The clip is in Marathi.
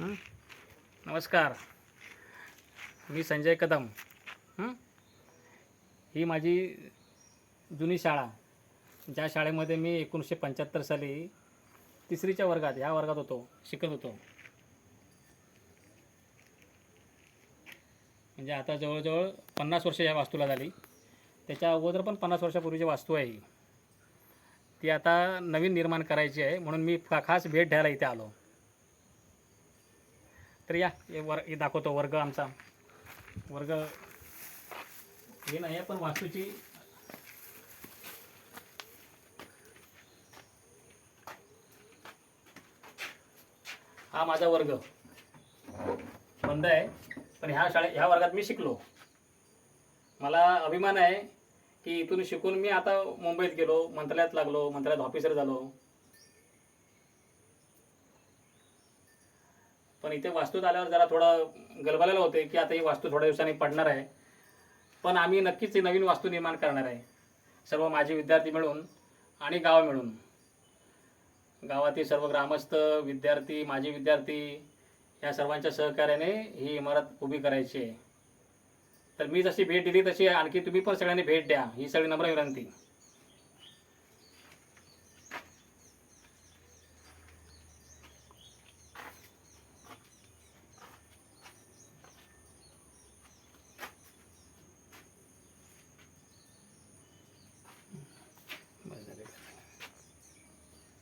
नमस्कार. मी संजय कदम. ही? माझी जुनी शाळा. ज्या शाळेमध्ये मी एकोणीसशे पंच्याहत्तर साली तिसरीच्या वर्गात ह्या वर्गात होतो शिकत होतो. म्हणजे आता जवळजवळ पन्नास वर्ष या वास्तूला झाली. त्याच्या अगोदर पण पन्नास वर्षापूर्वीची वास्तू आहे ही. ती आता नवीन निर्माण करायची आहे म्हणून मी खास भेट द्यायला इथे आलो. तर या हे वर हे दाखवतो वर्ग आमचा. वर्ग हे नाही आहे पण वास्तूची. हा माझा वर्ग. बंद आहे. पण ह्या शाळे ह्या वर्गात मी शिकलो. मला अभिमान आहे की इथून शिकून मी आता मुंबईत गेलो मंत्रालयात लागलो मंत्रालयात ऑफिसर झालो. पण इथे वास्तूत आल्यावर जरा थोडं गलबलेलं होते की आता ही वास्तू थोड्या दिवसांनी पडणार आहे. पण आम्ही नक्कीच ही नवीन वास्तू निर्माण करणार आहे. सर्व माझे विद्यार्थी मिळून आणि गाव मिळून. गावातील सर्व ग्रामस्थ विद्यार्थी माजी विद्यार्थी या सर्वांच्या सहकार्याने ही इमारत उभी करायची आहे. तर मी जशी भेट दिली तशी आणखी तुम्ही पण सगळ्यांनी भेट द्या. ही सगळी नम्र विनंती.